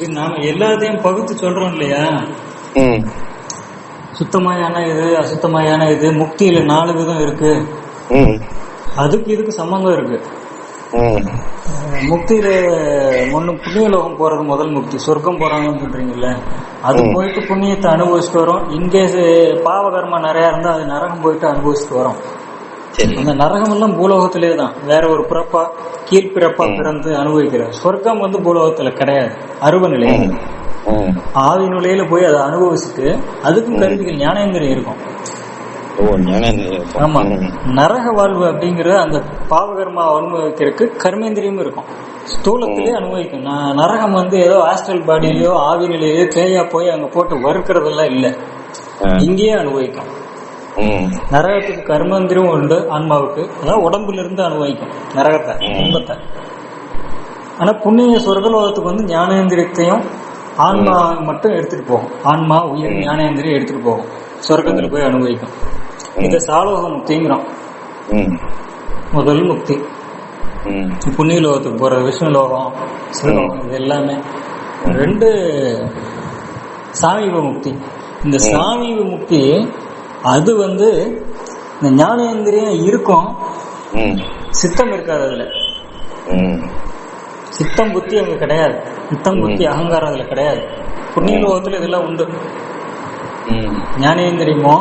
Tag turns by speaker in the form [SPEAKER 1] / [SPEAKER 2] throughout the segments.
[SPEAKER 1] இது நாம எல்லாத்தையும் பகுத்து சொல்றோம் இல்லையா? சுத்தமாயான இது அசுத்தமாயான இது முக்தியில நாலு விதம் இருக்கு. அதுக்கு இதுக்கு சம்பந்தம் இருக்கு. முக்தியில ஒண்ணு புண்ணிய லோகம் போறது முதல் முக்தி. சொர்க்கம் போறாங்கன்னு சொல்றீங்கல்ல? அது. போயிட்டு புண்ணியத்தை அனுபவிச்சுட்டு வரோம். இங்கே பாவகர்மா நிறைய இருந்தா அது நரகம் போயிட்டு அனுபவிச்சுட்டு வரோம். அந்த நரகம் எல்லாம் பூலோகத்திலே தான் வேற ஒரு பிறப்பா கீழ்பிறப்பா. பிறந்து அனுபவிக்கிற சொர்க்கம் வந்து பூலோகத்துல கிடையாது. அருவ நிலை ஆவி நிலையில போய் அதை அனுபவிச்சுட்டு அதுக்கும். கருவிகள் ஞானேந்திரம் இருக்கும். ஆமா. நரக வாழ்வு அப்படிங்கிற அந்த பாவகர்மா அனுபவிக்கிறதுக்கு கர்மேந்திரியம் இருக்கும். ஸ்தூலத்திலே அனுபவிக்கும். நரகம் வந்து ஏதோ ஆஸ்ட்ரல் பாடியிலயோ ஆவி நிலையிலயோ தேயா போய் அங்க போட்டு வறுக்கிறதெல்லாம் இல்ல. இங்கேயே அனுபவிக்கும். நரகத்துக்கு கர்மேந்திரம் உண்டு ஆன்மாவுக்கு. அதாவது உடம்புல இருந்து அனுபவிக்கும் நரகத்தை
[SPEAKER 2] ம்.
[SPEAKER 1] துன்பத்தை. ஆனா புண்ணிய சொர்க்கலோகத்துக்கு வந்து ஞானேந்திரியத்தையும் ஆன்மா மட்டும் எடுத்துட்டு போகும். ஆன்மா உயிர். ஞானேந்திரியம் எடுத்துட்டு போகும். சொர்க்கத்துல போய் அனுபவிக்கும். இத சாலோக முக்திங்கிறோம். முதல் முக்தி. புண்ணிய லோகத்துக்கு போற விஷ்ணு லோகம் சிவலோகம் இது எல்லாமே ரெண்டு சாமீப முக்தி. இந்த. சாமீப முக்தி அது வந்து இந்த ஞானேந்திரியம் இருக்கும். சித்தம் இருக்காது அதுல. சித்தம் புத்தி அங்க கிடையாது. சித்தம் புத்தி அகங்காரம் அதுல கிடையாது. புண்ணிய லோகத்துல இதெல்லாம் உண்டு.
[SPEAKER 2] ம்.
[SPEAKER 1] ஞானேந்திரியமோ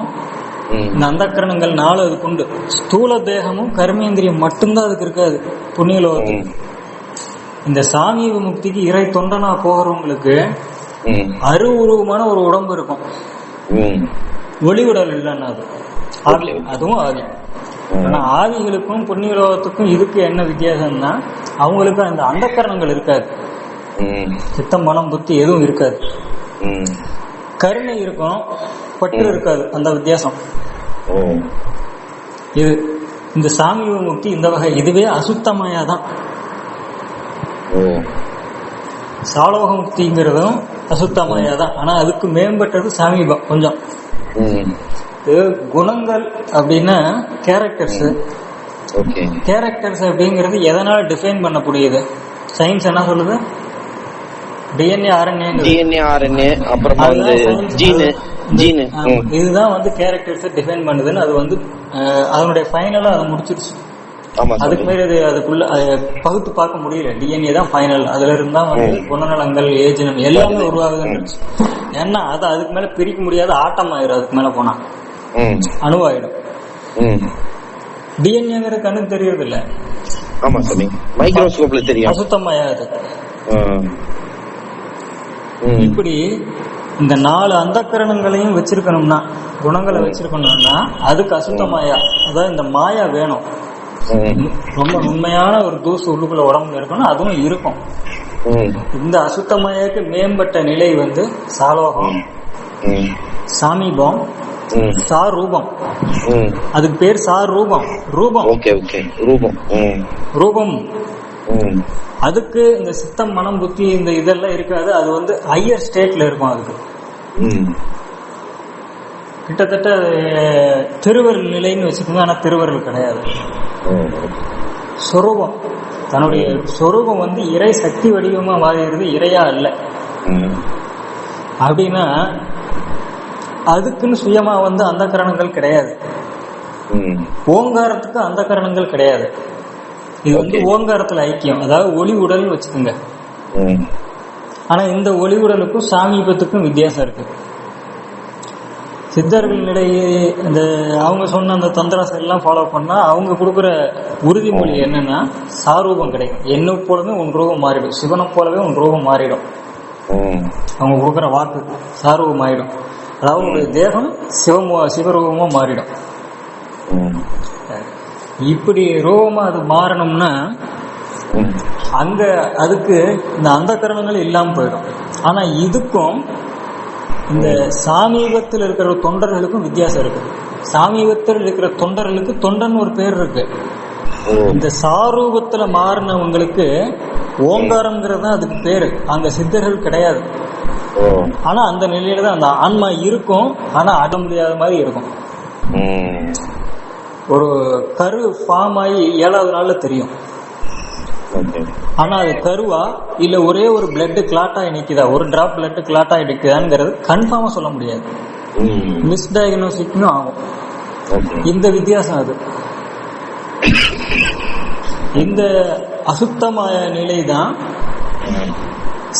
[SPEAKER 1] இந்த அந்தக்கரணங்கள் நாலு அதுக்கு உண்டு. ஸ்தூல தேகமும் கர்மேந்திரியம் மட்டும்தான் அதுக்கு இருக்காது புண்ணிய லோகத்துல
[SPEAKER 2] ம்.
[SPEAKER 1] இந்த சாமீப முக்திக்கு இறை தொண்டனா போகிறவங்களுக்கு
[SPEAKER 2] ம்.
[SPEAKER 1] அரு உருவமான ஒரு உடம்பு இருக்கும்.
[SPEAKER 2] ம்
[SPEAKER 1] ஒளி உடல் இல்லைன்னா அது. அதுவும் ஆவி. ஆனா ஆவிகளுக்கும் புண்ணிய லோகத்துக்கும் இதுக்கு என்ன வித்தியாசம்னா அவங்களுக்கு அந்த அந்தக்கரணங்கள் இருக்காது. சித்தம் மனம் புத்தி எதுவும் இருக்காது. கருணை இருக்கும் பற்று இருக்காது. அந்த வித்தியாசம். இது இந்த சாமீப முக்தி இந்த வகை. இதுவே அசுத்தமாயா தான் சாலோக முக்திங்கிறதும் அசுத்தமாயா தான் ஆனா அதுக்கு மேம்பட்டது சாமீபம் கொஞ்சம். குணங்கள் அப்படின்னா கேரக்டர்ஸ் கேரக்டர்ஸ் அப்படிங்கிறது எதனால டிஃபைன் பண்ண முடியுது சயின்ஸ் என்ன சொல்லுது? டிஎன்ஏ ஆர்என்ஏ
[SPEAKER 2] டிஎன்ஏ ஆர்என்ஏ அப்புறமா வந்து ஜீனு ஜீனு
[SPEAKER 1] இதுதான் வந்து கேரக்டர்ஸ் டிஃபைன் பண்ணுதுன்னு அது வந்து அதனுடைய ஃபைனலா அதை முடிச்சிருச்சு. அதுக்கு மேல இது அதுக்குள்ள அதை பகுத்து பார்க்க முடியல. டிஎன்ஏ தான் ஃபைனல் அதுல இருந்தா வந்து. குணநலங்கள் ஏஜினம் எல்லாமே உருவாகுதுன்னு ஏன்னா அது அதுக்கு மேல பிரிக்க முடியாத ஆட்டம் ஆயிரும் அதுக்கு மேல போனா. அணுவாயிடும். டிஎன்ஏங்கிற கண்ணுக்கு தெரியறது இல்ல
[SPEAKER 2] ஆமா சாமி. மைக்ரோஸ்கோப்ல தெரியும்.
[SPEAKER 1] அசுத்தமாயாது. இப்படி இந்த நாலு அந்தக்கரணங்களையும் வச்சிருக்கணும்னா குணங்களை வச்சிருக்கணும்னா அதுக்கு அசுத்த மாயா அதாவது இந்த மாயா வேணும். ரொம்ப உண்மையான ஒரு தூசு உள்ளுக்குள்ள உடம்புல இருக்கணும் அதுவும் இருக்கும். இந்த அசுத்த மாயாக்கு மேம்பட்ட நிலை வந்து சாலோகம். சாமீபம்.
[SPEAKER 2] ம்.
[SPEAKER 1] சாரூபம்.
[SPEAKER 2] ம்.
[SPEAKER 1] அதுக்கு பேர் சாரூபம். ரூபம்.
[SPEAKER 2] Okay okay. ரூபம்.
[SPEAKER 1] ரூபம்.
[SPEAKER 2] ம்.
[SPEAKER 1] அதுக்கு இந்த சித்தம் மனம் புத்தி இந்த இதெல்லாம் இருக்காது. அது வந்து ஹையர் ஸ்டேட்ல இருக்கும் அதுக்கு. கிட்டத்தட்ட திருவருள் நிலைன்னு வச்சுக்கோங்க. ஆனா திருவருள் கிடையாது. சொரூபம். தன்னுடைய சொரூபம் வந்து இறை சக்தி வடிவமா மாறிடுது இறையா அல்ல
[SPEAKER 2] ம்.
[SPEAKER 1] அப்படின்னா அதுக்குன்னு சுயமா வந்து அந்த கரணங்கள் கிடையாது. ஓங்காரத்துக்கு அந்த கரணங்கள் கிடையாது இது வந்து. ஓங்காரத்துல ஐக்கியம் அதாவது ஒளி உடல்னு வச்சுக்கோங்க. ஆனா இந்த ஒளி உடலுக்கும் சாமீபத்துக்கும் வித்தியாசம் இருக்கு சித்தர்களிடையே இந்த அவங்க சொன்ன அந்த தந்திராசம் எல்லாம் ஃபாலோ பண்ணா அவங்க கொடுக்குற உறுதிமொழி என்னன்னா சாரூபம் கிடைக்கும் என்ன போலவே உன் ரூபம் மாறிடும் சிவனை போலவே உன் ரூபம் மாறிடும். அவங்க கொடுக்குற வாக்கு சாரூபம் ஆயிடும் அதாவது உங்களுடைய தேகம் சிவமோ சிவரூபமா மாறிடும். இப்படி ரூபமா அது மாறணும்னா. அங்க அதுக்கு இந்த அந்த கரணங்கள் இல்லாம போயிடும் ஆனா இதுக்கும் இந்த சாமீபத்தில் இருக்கிற தொண்டர்களுக்கும் வித்தியாசம் இருக்கு. சாமீபத்தில் இருக்கிற தொண்டர்களுக்கு தொண்டன் ஒரு பேர் இருக்கு. இந்த சாரூபத்துல மாறினவங்களுக்கு ஓங்காரம்ங்கிறது தான் அதுக்கு பேரு. அங்க சித்தர்கள் கிடையாது. ஆனா அந்த நிலையில தான் அந்த ஆன்மா இருக்கும். ஆனா அட முடியாத மாதிரி இருக்கும். ஒரு கரு ஃபார்ம் ஆகி ஏழாவது நாள்ல தெரியும். ஆனா அது கருவா? இல்ல ஒரே ஒரு பிளட் கிளாட் ஆகி நிக்குதா ஒரு டிராப் பிளட் கிளாட் ஆகி நிக்குதாங்கிறது கன்ஃபார்மா சொல்ல முடியாது. மிஸ்டயக்னோசிக்னு ஆகும். இந்த வித்தியாசம் அது. இந்த அசுத்தமாய நிலை தான்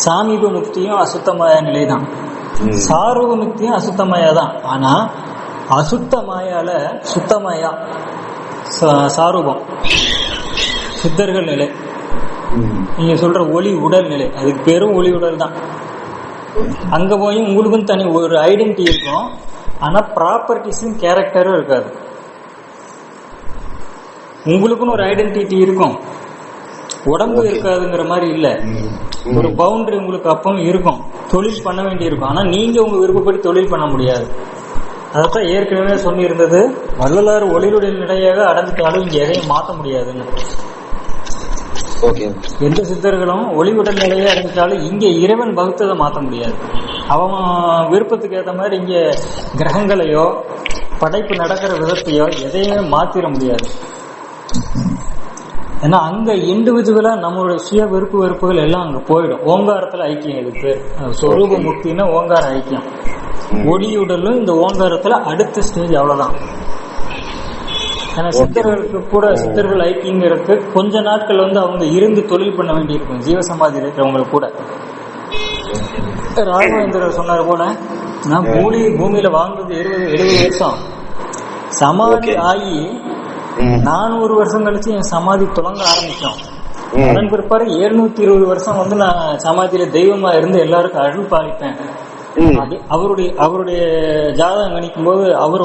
[SPEAKER 1] சாமீப முக்தியும் அசுத்தமாய நிலை தான். சாரூப முக்தியும் அசுத்தமாயா தான். ஆனா அசுத்தமாயால சுத்தமாயா சாரூபம். சித்தர்கள் நிலை. நீங்க சொல்ற ஒளி உடல் நிலை அதுக்கு பேரும் ஒளி உடல் தான். அங்க போய் உங்களுக்கும் தனி ஒரு ஐடென்டிட்டி இருக்கும். ஆனா ப்ராப்பர்ட்டிஸும் கேரக்டரும் இருக்காது. உங்களுக்குன்னு ஒரு ஐடென்டிட்டி இருக்கும். உடம்பு இருக்காதுங்கிற மாதிரி இல்ல. ஒரு பவுண்டரி உங்களுக்கு அப்பவும் இருக்கும். தொழில் பண்ண வேண்டியிருக்கும் ஆனா நீங்க உங்க விருப்பப்படி தொழில் பண்ண முடியாது. அதான் ஏற்கனவே சொல்லியிருந்தது வள்ளலார் ஒளிருடைய நிலையாக அடைஞ்சிட்டாலும் இங்க எதையும் மாற்ற முடியாதுன்னு. எந்த சித்தர்களும் ஒளி உடல் நிலையை அடைஞ்சிட்டாலும் இங்க இறைவன் பகுத்ததை மாற்ற முடியாது. அவன் விருப்பத்துக்கு ஏற்ற மாதிரி இங்க கிரகங்களையோ படைப்பு நடக்கிற விதத்தையோ எதையுமே மாத்திர முடியாது. ஏன்னா அங்க இண்டிவிஜுவலா நம்மளுடைய சுய விருப்பு வெறுப்புகள் எல்லாம் அங்க போயிடும். ஓங்காரத்துல ஐக்கியம் இதுக்கு சொரூப முக்தின்னா ஓங்கார ஐக்கியம். ஒளியுடலும் இந்த ஓங்காரத்துல அடுத்த ஸ்டேஜ் அவ்வளவுதான். ஏன்னா சித்தர்களுக்கு கூட சித்தர்கள் ஐக்கியங்கிறதுக்கு கொஞ்ச நாட்கள் வந்து அவங்க இருந்து தொழில் பண்ண வேண்டியிருக்கும் ஜீவசமாதி இருக்கிறவங்களுக்கு கூட. ராகவேந்திரர் சொன்னார் போல நான் பூமி பூமியில வாழ்ந்தது இருபது எழுபது வருஷம். சமாதி. ஆகி நானூறு வருஷம் கழிச்சு என் சமாதி தொடங்க ஆரம்பிச்சோம். அதன் பிற்பாடு எழுநூத்தி இருபது வருஷம் வந்து நான் சமாதியில தெய்வமா இருந்து எல்லாருக்கும் அருள் பாலிப்பேன் அவருடைய அவருடைய ஜாதகம் கணிக்கும் போது அவர்.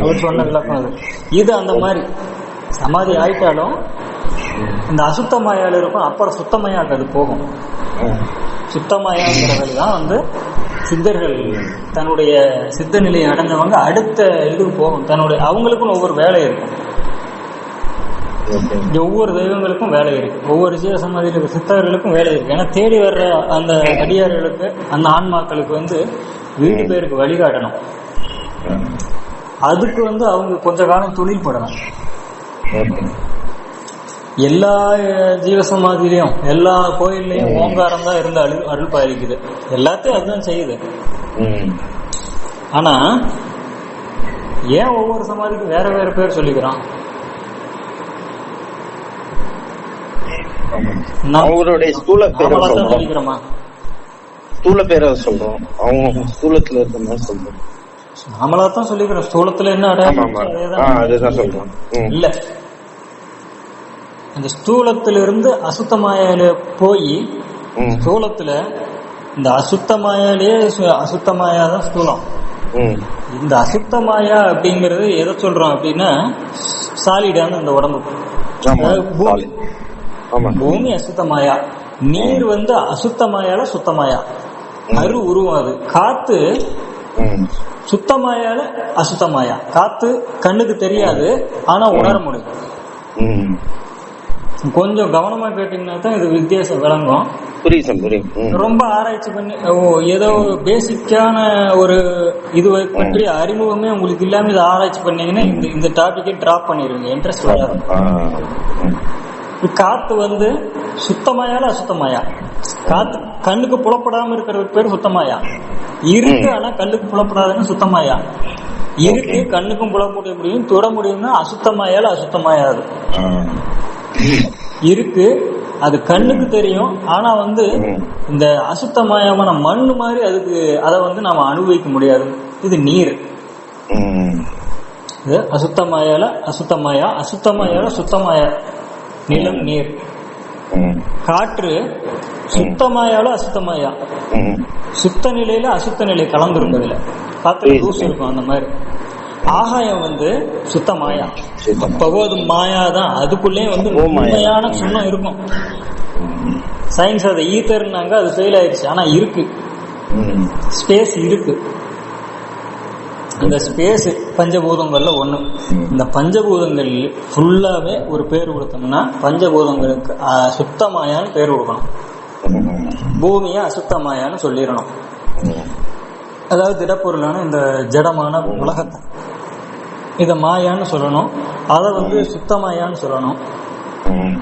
[SPEAKER 1] அவர் சொன்ன விளக்கம் அது. இது அந்த மாதிரி. சமாதி ஆயிட்டாலும் இந்த அசுத்தமாயால இருக்கும் அப்புறம் சுத்தமாயாக்கு அது போகும்.
[SPEAKER 2] ம்.
[SPEAKER 1] சுத்தமாயாங்கிற வழிதான் வந்து சித்தர்கள் தன்னுடைய சித்த நிலையை அடைஞ்சவங்க அடுத்த இதுக்கு போகும். தன்னுடைய அவங்களுக்கும் ஒவ்வொரு வேலை இருக்கும். ஒவ்வொரு தெய்வங்களுக்கும் வேலை இருக்கு. ஒவ்வொரு ஜீவ சமாதியில் இருக்க சித்தர்களுக்கும் வேலை இருக்கு. ஏன்னா தேடி வர்ற அந்த அடியார்களுக்கு அந்த ஆன்மாக்களுக்கு வந்து வீட்டு பேருக்கு வழிகாட்டணும். அதுக்கு வந்து அவங்க கொஞ்ச காலம் தொழில் படணும் எல்லா அஹ், ஜீவசமாதியிலையும் எல்லா கோயில்லையும் ஓங்காரம் தான் இருந்து அருள் அருள் பாலிக்குது. எல்லாத்தையும் அதுதான் செய்யுது. ஆனா ஏன் ஒவ்வொரு சமாதிக்கும் வேற வேற பேர் சொல்லிக்கிறோம் நாம்
[SPEAKER 2] அவங்களுடைய ஸ்தூல பேரை சொல்றோம். ஸ்தூல பேரை சொல்றோம். அவங்க ஸ்தூலத்துல இருக்க மாதிரி சொல்றோம்.
[SPEAKER 1] நாமளா தான் சொல்லிக்கிறோம். ஸ்தூலத்துல என்ன
[SPEAKER 2] அதுதான் சொல்றோம்.
[SPEAKER 1] இல்ல. அந்த ஸ்தூலத்திலிருந்து அசுத்தமாயால போய் ஸ்தூலத்துல இந்த அசுத்தமாயாலே சு- அசுத்தமாயா தான் ஸ்தூலம். இந்த அசுத்தமாயா அப்படிங்கிறது எதை சொல்றோம் அப்படின்னா சாலிடான இந்த உடம்பு பூமி பூமி அசுத்தமாயா? நீர் வந்து அசுத்தமாயால சுத்தமாயா? அரு உருவம் அது. காத்து சுத்தமாயால அசுத்தமாயா? காத்து கண்ணுக்கு தெரியாது ஆனா உணர முடியும். கொஞ்சம் கவனமா கேட்டீங்கன்னா தான் இது வித்தியாசம் விளங்கும். ரொம்ப ஆராய்ச்சி பண்ணி ஓ ஏதோ பேசிக்கான ஒரு இது பற்றி அறிமுகமே உங்களுக்கு இல்லாம இதை ஆராய்ச்சி பண்ணீங்கன்னா இந்த இந்த டாபிக்கை டிராப் பண்ணிடுவீங்க. இன்ட்ரெஸ்ட் வராது. காத்து வந்து சுத்தமாயால அசுத்தமாயா? காத்து கண்ணுக்கு புலப்படாம இருக்கிறதுக்கு பேர் சுத்தமாயா? இருக்கு ஆனா கண்ணுக்கு புலப்படாதுன்னு சுத்தமாயா? இருக்கு கண்ணுக்கும் புலப்பட முடியும் தொட முடியும்னா அசுத்தமாயால அசுத்தமாயாது.
[SPEAKER 2] ஆ.
[SPEAKER 1] இருக்கு அது கண்ணுக்கு தெரியும் ஆனா வந்து. இந்த அசுத்தமயமான மண் மாதிரி அதுக்கு அதை வந்து நாம அனுபவிக்க முடியாது. இது நீர். இது அசுத்தமாயால அசுத்தமாயா அசுத்தமாயால சுத்தமாயா. நிலம் நீர். காற்று சுத்தமாயால அசுத்தமாயா. சுத்த நிலையில அசுத்த நிலை கலந்துருக்கும் இதுல. காத்துல. தூசு இருக்கும் அந்த மாதிரி. ஆகாயம் வந்து சுத்த மாயா அது மாயா தான். அதுக்குள்ளே வந்து. உண்மையான சுண்ணம் இருக்கும். சயின்ஸ் அதை ஈத்தர்னாங்க அது ஃபெயில் ஆயிடுச்சு. ஆனா இருக்கு. ஸ்பேஸ் இருக்கு. இந்த ஸ்பேஸ் பஞ்சபூதங்கள்ல ஒண்ணு. இந்த பஞ்சபூதங்கள் ஃபுல்லாவே ஒரு பேர் கொடுத்தோம்னா பஞ்சபூதங்களுக்கு சுத்தமாயான்னு பேர் கொடுக்கணும். பூமியை அசுத்தமாயான்னு சொல்லிடணும். அதாவது திடப்பொருளான இந்த ஜடமான உலகத்தை. இதை மாயான்னு சொல்லணும். அதை வந்து சுத்தமாயான்னு சொல்லணும்.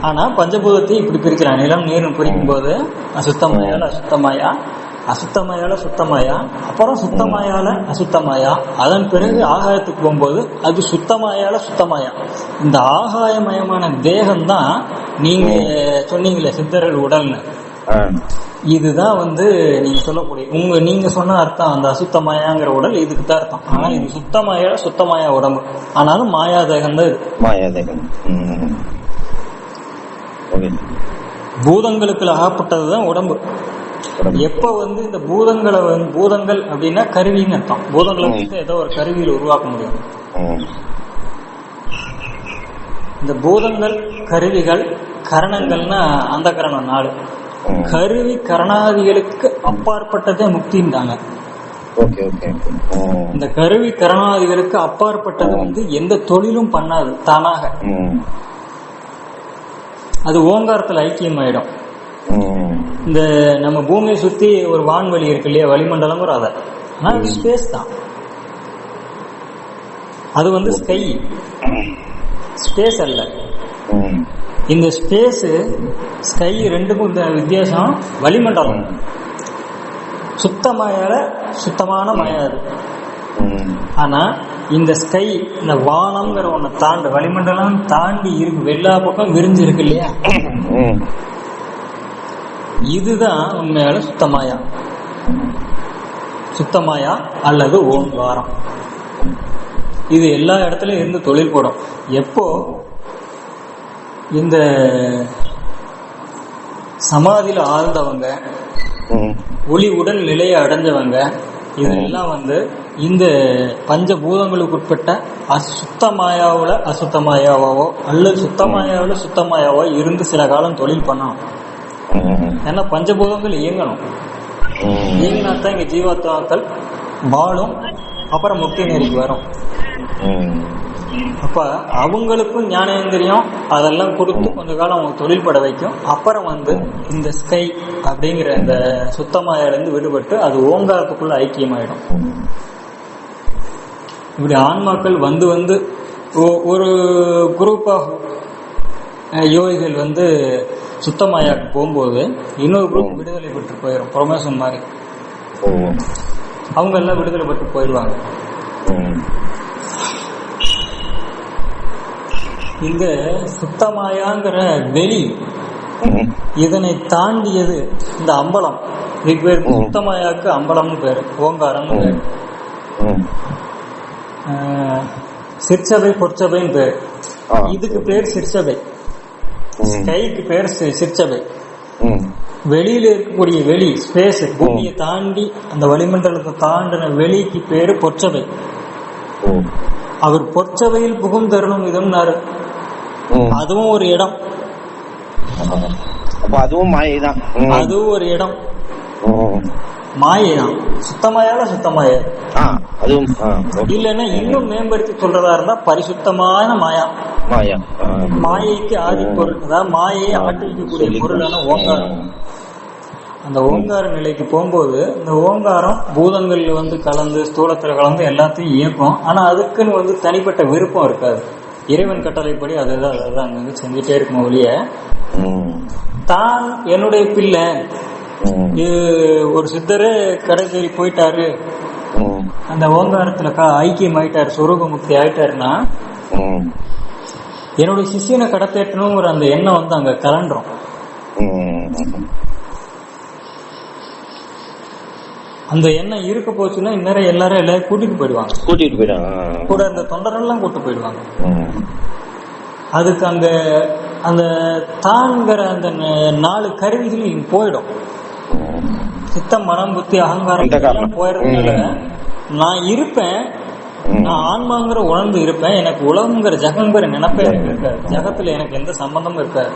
[SPEAKER 1] ஆனா பஞ்சபூதத்தை இப்படி பிரிக்கிறான் நிலம் நீர்னு பிரிக்கும் போது அசுத்தமாயால அசுத்தமாயா அசுத்தமாயால சுத்தமாயா அப்புறம் சுத்தமாயால அசுத்தமாயா. அதன் பிறகு ஆகாயத்துக்கு போகும்போது அது சுத்தமாயால சுத்தமாயா. இந்த ஆகாயமயமான தேகம் தான் நீங்க சொன்னீங்களே சித்தர்கள் உடல்னு. இதுதான் வந்து நீங்க சொல்லக்கூடிய உங்க நீங்க சொன்ன அர்த்தம் அந்த அசுத்தமாயாங்கிற உடல் இதுக்கு தான் அர்த்தம். ஆனா இது சுத்தமாயா சுத்தமாயா உடம்பு. ஆனாலும் மாயா தேகம் தான் இது.
[SPEAKER 2] மாயாதேகம்.
[SPEAKER 1] பூதங்களுக்கு அகப்பட்டதுதான் உடம்பு. எப்ப வந்து இந்த பூதங்களை வந்து பூதங்கள் அப்படின்னா கருவின்னு அர்த்தம் பூதங்களை. வந்து ஏதோ ஒரு கருவியில் உருவாக்க முடியும். இந்த பூதங்கள் கருவிகள் கரணங்கள்னா அந்த கரணம் நாலு. கருவி கரணாதிகளுக்கு அப்பாற்பட்டதே முக்தின்றாங்க. இந்த கருவி கரணாதிகளுக்கு அப்பாற்பட்டது வந்து எந்த தொழிலும் பண்ணாது தானாக. அது ஓங்காரத்துல ஐக்கியமாயிடும்
[SPEAKER 2] ம்.
[SPEAKER 1] இந்த நம்ம பூமியை சுத்தி ஒரு வான்வெளி இருக்கு இல்லையா? வளிமண்டலம் அதை. ஆனா அது ஸ்பேஸ் தான். அது வந்து ஸ்கை ஸ்பேஸ் அல்ல. இந்த ஸ்பேஸ் ஸ்கை ரெண்டுக்கும் வித்தியாசம் வளிமண்டலம். சுத்த சுத்தமாயால சுத்தமான மயம் அது. ஆனா இந்த ஸ்கை இந்த வானம்ங்கிற ஒண்ணு தாண்டி வளிமண்டலம் தாண்டி இருக்கு எல்லா பக்கம் விரிஞ்சு இருக்கு இல்லையா? இதுதான் உண்மையால சுத்தமாயா சுத்தமாயா அல்லது ஓங்காரம் இது எல்லா இடத்துலயும் இருந்து தொழில் போடும் எப்போ இந்த சமாதியில ஆழ்ந்தவங்க. ஒளி உடல் நிலையை அடைஞ்சவங்க இதெல்லாம் வந்து இந்த பஞ்சபூதங்களுக்கு உட்பட்ட அசுத்தமாயாவுல அசுத்தமாயாவோ அல்லது சுத்தமாயாவுல சுத்தமாயாவோ இருந்து சில காலம் தொழில் பண்ணணும். ஏன்னா பஞ்சபூதங்கள் இயங்கணும்.
[SPEAKER 2] ம்.
[SPEAKER 1] இயங்கினா தான் இங்க ஜீவாத்மாக்கள் வாழும் அப்புறம் முக்தி நெறிக்கு வரும். அப்ப அவங்களுக்கும் ஞானேந்திரியம் அதெல்லாம் கொடுத்து கொஞ்ச காலம் அவங்க தொழில் பட வைக்கும். அப்புறம் வந்து இந்த ஸ்கை அப்படிங்கிற இந்த சுத்தமாயில இருந்து விடுபட்டு அது ஓங்காரத்துக்குள்ள ஐக்கியமாயிடும். இப்படி ஆன்மாக்கள் வந்து வந்து ஒரு குரூப் ஆஃப் யோகிகள் வந்து சுத்தமாயாக்கு போகும்போது இன்னொரு குரூப் விடுதலை பெற்று போயிடும் ப்ரொமோஷன் மாதிரி. அவங்க எல்லாம் விடுதலை பெற்று போயிடுவாங்க. இங்க சுத்தமாயாங்கிற வெளி. இதனை தாண்டியது இந்த அம்பலம்
[SPEAKER 2] ம்.
[SPEAKER 1] சுத்தமாயாக்கு அம்பலம்னு பேரு ஓங்காரம்னு பேரு சிற்சபை பொற்சபைன்னு பேரு. இதுக்கு பேர் சிற்சபை. ஸ்கைக்கு பேர் சிற்சபை. வெளியில இருக்கக்கூடிய வெளி ஸ்பேஸ் பூமியை தாண்டி அந்த வளிமண்டலத்தை தாண்டின வெளிக்கு பேரு பொற்சபை. அவர் பொற்சபையில் புகுந்தருளும் இதம்னாரு
[SPEAKER 2] ம்.
[SPEAKER 1] அதுவும் ஒரு இடம்.
[SPEAKER 2] அதுவும் மாயை தான்
[SPEAKER 1] அதுவும் ஒரு இடம். மாயை தான் சுத்தமாயால சுத்தமாயா.
[SPEAKER 2] அதுவும்.
[SPEAKER 1] இல்லைன்னா இன்னும் மேம்படுத்தி சொல்றதா இருந்தா பரிசுத்தமான மாயா.
[SPEAKER 2] மாயா.
[SPEAKER 1] மாயைக்கு ஆதி பொருள் அதாவது மாயையை ஆட்டிக்கக்கூடிய பொருளான ஓங்காரம் அந்த ஓங்கார நிலைக்கு போகும்போது இந்த ஓங்காரம் பூதங்கள்ல வந்து கலந்து ஸ்தூலத்துல கலந்து எல்லாத்தையும் இயக்கும் ஆனா அதுக்குன்னு வந்து தனிப்பட்ட விருப்பம் இருக்காது இறைவன் கட்டளைப்படி அதுதான் அதுதான் அங்க செஞ்சுட்டே இருக்கும் ஒழிய. தான் என்னுடைய பிள்ளை. இது ஒரு சித்தரு கடை தேடி போயிட்டாரு. அந்த ஓங்காரத்துல ஐக்கியம் ஆயிட்டாரு சொரூப முக்தி ஆயிட்டாருன்னா. என்னுடைய சிஷியனை கடத்தேற்றணுங்கிற அந்த எண்ணம் வந்து அங்க கலண்டுரும். அந்த எண்ணம் இருக்க போச்சுன்னா இந்நேரம் எல்லாரும் எல்லாரும் கூட்டிட்டு போயிடுவாங்க
[SPEAKER 2] கூட்டிட்டு போயிட்டான்
[SPEAKER 1] கூட அந்த தொண்டரெல்லாம் கூட்டு போயிடுவாங்க. அதுக்கு அங்க அந்த தான்கிற அந்த நாலு கருவிகள் இங்க போயிடும்
[SPEAKER 2] ம்.
[SPEAKER 1] சித்தம் மனம் புத்தி அகங்காரம் போயிடுறதுனால. நான் இருப்பேன். நான் ஆன்மாங்கிற உணர்ந்து இருப்பேன். எனக்கு உலகங்கிற ஜகங்கிற நினைப்பே எனக்கு இருக்காது. ஜகத்துல எனக்கு எந்த சம்பந்தமும் இருக்காது.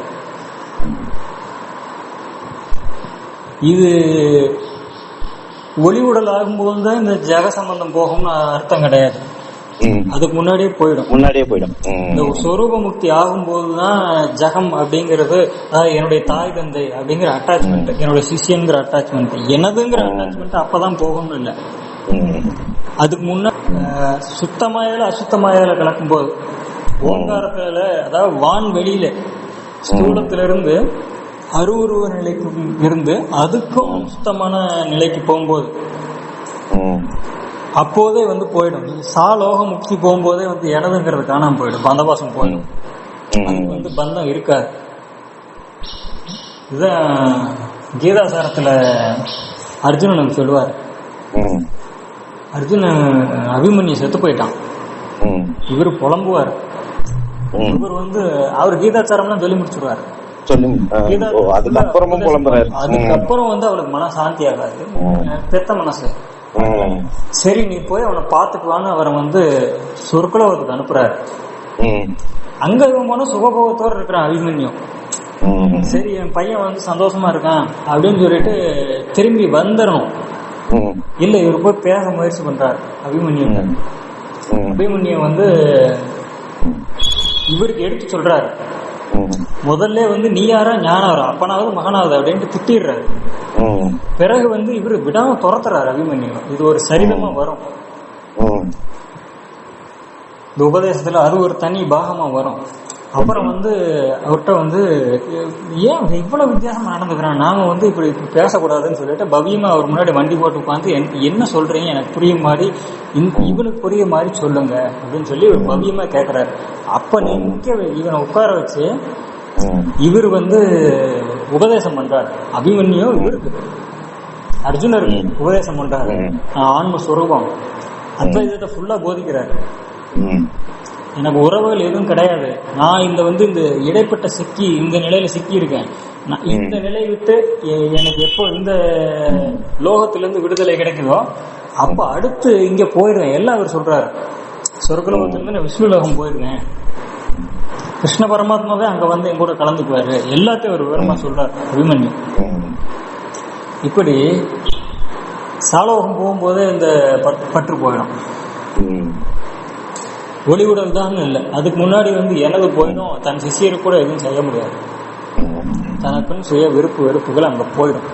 [SPEAKER 1] இது ஒளி உடல் ஆகும்போது தான் இந்த ஜக சம்பந்தம் போகும்னு அர்த்தம் கிடையாது. அதுக்கு முன்னாடியே போயிடும்.
[SPEAKER 2] முன்னாடியே போயிடும்.
[SPEAKER 1] இந்த. சொரூப முக்தி ஆகும்போது தான் ஜகம் அப்படிங்கிறது என்னுடைய தாய் தந்தை அப்படிங்கிற அட்டாச்மெண்ட் என்னோட சிஷியங்கிற அட்டாச்மெண்ட் எனதுங்கிற அட்டாச்மெண்ட் அப்பதான் போகணும் இல்லை. அதுக்கு முன்ன அஹ், சுத்தமாயால அசுத்தமாயால கலக்கும்போது ஓங்காரத்துல அதாவது வான் வெளியில ஸ்தூலத்திலிருந்து அருவுருவ நிலைக்கு இருந்து அதுக்கும் சுத்தமான நிலைக்கு போகும்போது அப்போதே வந்து போயிடும். சாலோக முக்தி போகும்போதே வந்து எனதுங்கிறது காணாம போயிடும். பந்தவாசம் போயிடும். வந்து பந்தம் இருக்காது. இதுதான் கீதாசாரத்துல அர்ஜுனனுக்கு சொல்லுவார். அர்ஜுனன் அபிமன்யு செத்து போயிட்டான். இவர் புலம்புவார். இவர் வந்து அவர் கீதாச்சாரம்லாம் சொல்லி முடிச்சிருவார்.
[SPEAKER 2] அதுக்கப்புறமும் புலம்புறாரு.
[SPEAKER 1] அதுக்கப்புறம் வந்து அவளுக்கு மன சாந்தி ஆகாது. பெத்த மனசு. சரி நீ போய் அவனை பார்த்துக்குவான்னு அவரை வந்து சொற்குலவத்துக்கு அனுப்புறாரு. அங்க இவன் சுகபோகத்தோட இருக்கிறான் அபிமன்யும் சரி என் பையன் வந்து சந்தோஷமா இருக்கான் அப்படின்னு சொல்லிட்டு திரும்பி வந்துடணும் இல்ல இவர் போய் பேச முயற்சி பண்றாரு அபிமன்யு.
[SPEAKER 2] ம். ம்.
[SPEAKER 1] அபிமன்யு வந்து இவருக்கு எடுத்து சொல்றாரு. முதல்ல வந்து நீ யாரா ஞானாரா அப்பனாவது மகனாவது அப்படின்ட்டு திட்டிடுறாரு. பிறகு வந்து இவர் விடாம துரத்துறாரு அபிமன்யு. இது ஒரு சரிதமா வரும். இந்த உபதேசத்துல அது ஒரு தனி பாகமா வரும். அப்புறம் வந்து அவர்கிட்ட வந்து ஏன் இவ்வளவு வித்தியாசமா நடந்துக்கிறான் நாம வந்து இப்படி பேசக்கூடாதுன்னு சொல்லிட்டு பவ்யமா அவர் முன்னாடி வண்டி போட்டு உட்காந்து என்ன சொல்றீங்க? எனக்கு புரியும் மாதிரி இவனுக்கு புரிய மாதிரி சொல்லுங்க அப்படின்னு சொல்லி ஒரு பவ்யமா கேக்குறாரு. அப்ப நீ நிக்க வை- இவனை உட்கார வச்சு இவர் வந்து உபதேசம் பண்றாரு. அபிமன்யு இவருக்கு அர்ஜுனருக்கு உபதேசம் பண்றாரு. ஆன்ம சுரூபம். அத்வைதத்தை ஃபுல்லா போதிக்கிறாரு. எனக்கு உறவுகள் எதுவும் கிடையாது. நான் இந்த வந்து இந்த இடைப்பட்ட சிக்கி இந்த நிலையில சிக்கி இருக்கேன் நான் இந்த நிலை விட்டு எனக்கு எப்போ இந்த லோகத்திலிருந்து விடுதலை கிடைக்குதோ அப்ப அடுத்து இங்க போயிடுவேன் எல்லாம் அவர் சொல்றாரு. சொர்க்கலோகத்திலிருந்து நான் விஷ்ணு லோகம் போயிருவேன் கிருஷ்ண பரமாத்மாவே அங்க வந்து என் கூட கலந்துக்குவாரு. எல்லாத்தையும் ஒரு விவரமா சொல்றாரு. அபிமன்யு. இப்படி சாலோகம் போகும்போதே இந்த பற்று போயிடும். ஒளிவுடல் தான் இல்லை. அதுக்கு முன்னாடி வந்து எனது போயிடும் தன் சிஷியருக்கு கூட எதுவும் செய்ய முடியாது. தனக்குன்னு சுய விருப்பு வெறுப்புகள் அங்கே போயிடும்.